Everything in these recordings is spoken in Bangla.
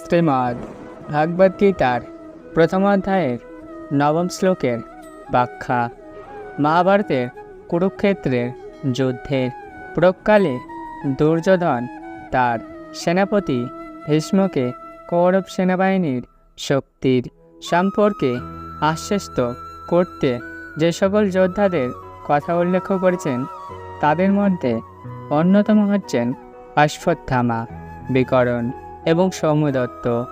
শ্রীমদ্ ভাগবত গীতার প্রথম অধ্যায়ের নবম শ্লোকের ব্যাখ্যা। মহাভারতের কুরুক্ষেত্রের যুদ্ধের প্রকালে দুর্যোধন তার সেনাপতি ভীষ্মকে কৌরব সেনাবাহিনীর শক্তির সম্পর্কে আশ্বস্ত করতে যে সকল যোদ্ধাদের কথা উল্লেখ করেছেন, তাদের মধ্যে অন্যতম হচ্ছেন অশ্বত্থামা বিকরণ। এবং সৌম্য দত্ত।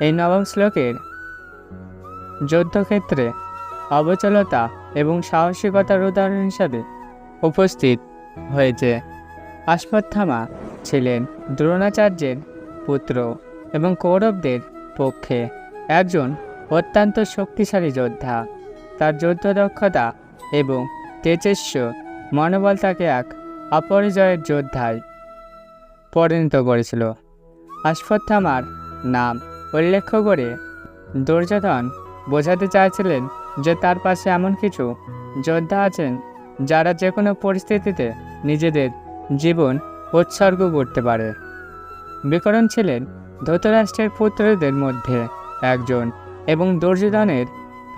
এই নবম শ্লোকের যুদ্ধক্ষেত্রে অবচলতা এবং সাহসিকতার উদাহরণ হিসাবে উপস্থিত হয়েছে। অশ্বত্থামা ছিলেন দ্রোণাচার্যের পুত্র এবং কৌরবদের পক্ষে একজন অত্যন্ত শক্তিশালী যোদ্ধা। তার যুদ্ধ দক্ষতা এবং তেজস্ব মনোবল তাকে এক অপরিজয়ের যোদ্ধায় পরিণত করেছিল। অশ্বত্থামার নাম উল্লেখ করে। দুর্যোধন বোঝাতে চাইছিলেন যে তার পাশে এমন কিছু যোদ্ধা আছেন যারা যে কোনো পরিস্থিতিতে নিজেদের জীবন উৎসর্গ করতে পারে। বিকরণ ছিলেন ধৃতরাষ্ট্রের পুত্রদের মধ্যে একজন এবং দুর্যোধনের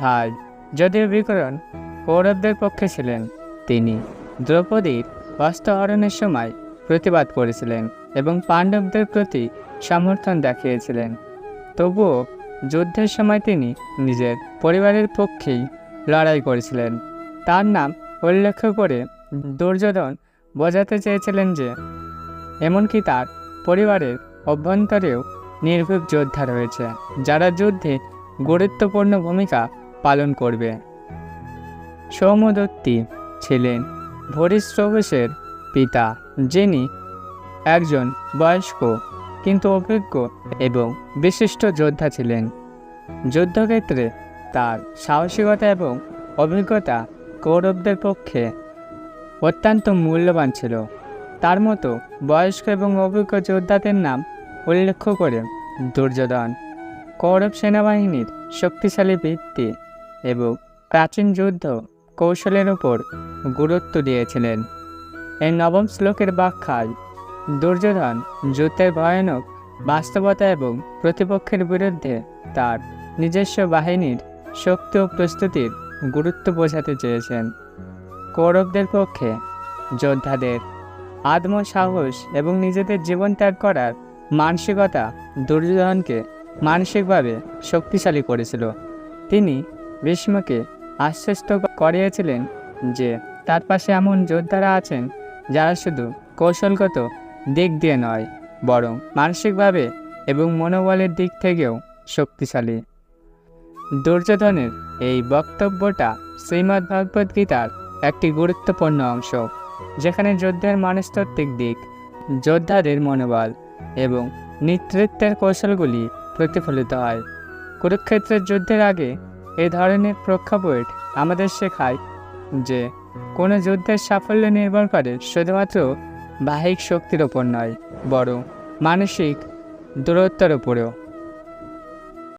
ভাই, যদিও বিকরণ কৌরবদের পক্ষে ছিলেন। তিনি দ্রৌপদীর বস্ত্রহরণের সময় প্রতিবাদ করেছিলেন এবং পাণ্ডবদের প্রতি সমর্থন দেখিয়েছিলেন। তবুও যুদ্ধের সময় তিনি নিজের পরিবারের পক্ষেই লড়াই করেছিলেন। তার নাম উল্লেখ করে দুর্যোধন বোঝাতে চেয়েছিলেন যে, এমনকি তার পরিবারের অভ্যন্তরেও নির্ভীক যোদ্ধা রয়েছে, যারা যুদ্ধে গুরুত্বপূর্ণ ভূমিকা পালন করবে। সৌমদত্তী ছিলেন ভরিশ্রবেশের পিতা, যিনি একজন বয়স্ক কিন্তু অভিজ্ঞ এবং বিশিষ্ট যোদ্ধা ছিলেন। যুদ্ধক্ষেত্রে তার সাহসিকতা এবং অভিজ্ঞতা কৌরবদের পক্ষে অত্যন্ত মূল্যবান ছিল। তার মতো বয়স্ক এবং অভিজ্ঞ যোদ্ধাদের নাম উল্লেখ করে দুর্যোধন, কৌরব সেনাবাহিনীর শক্তিশালী ভিত্তি এবং প্রাচীন যুদ্ধ কৌশলের উপর গুরুত্ব দিয়েছিলেন। এই নবম শ্লোকের ব্যাখ্যায় দুর্যোধন যুদ্ধের ভয়ানক বাস্তবতা এবং প্রতিপক্ষের বিরুদ্ধে তার নিজস্ব বাহিনীর শক্তি ও প্রস্তুতির গুরুত্ব বোঝাতে চেয়েছেন। কৌরবদের পক্ষে যোদ্ধাদের আত্মসাহস এবং নিজেদের জীবন ত্যাগ করার মানসিকতা দুর্যোধনকে মানসিকভাবে শক্তিশালী করেছিল। তিনি ভীষ্মকে আশ্বস্ত করিয়েছিলেন যে তার পাশে এমন যোদ্ধারা আছেন যারা শুধু কৌশলগত দিক দিয়ে নয়, বরং মানসিকভাবে এবং মনোবলের দিক থেকেও শক্তিশালী। দুর্যোধনের এই বক্তব্যটা শ্রীমদ্ ভগবদ গীতার একটি গুরুত্বপূর্ণ অংশ, যেখানে যুদ্ধের মানস্তত্ত্বিক দিক, যোদ্ধাদের মনোবল এবং নেতৃত্বের কৌশলগুলি প্রতিফলিত হয়। কুরুক্ষেত্রের যুদ্ধের আগে এ ধরনের প্রেক্ষাপট আমাদের শেখায় যে কোনো যুদ্ধের সাফল্য নির্ভর করে শুধুমাত্র বাহিক শক্তির ওপর নয় বরং মানসিক দূরত্বের উপরেও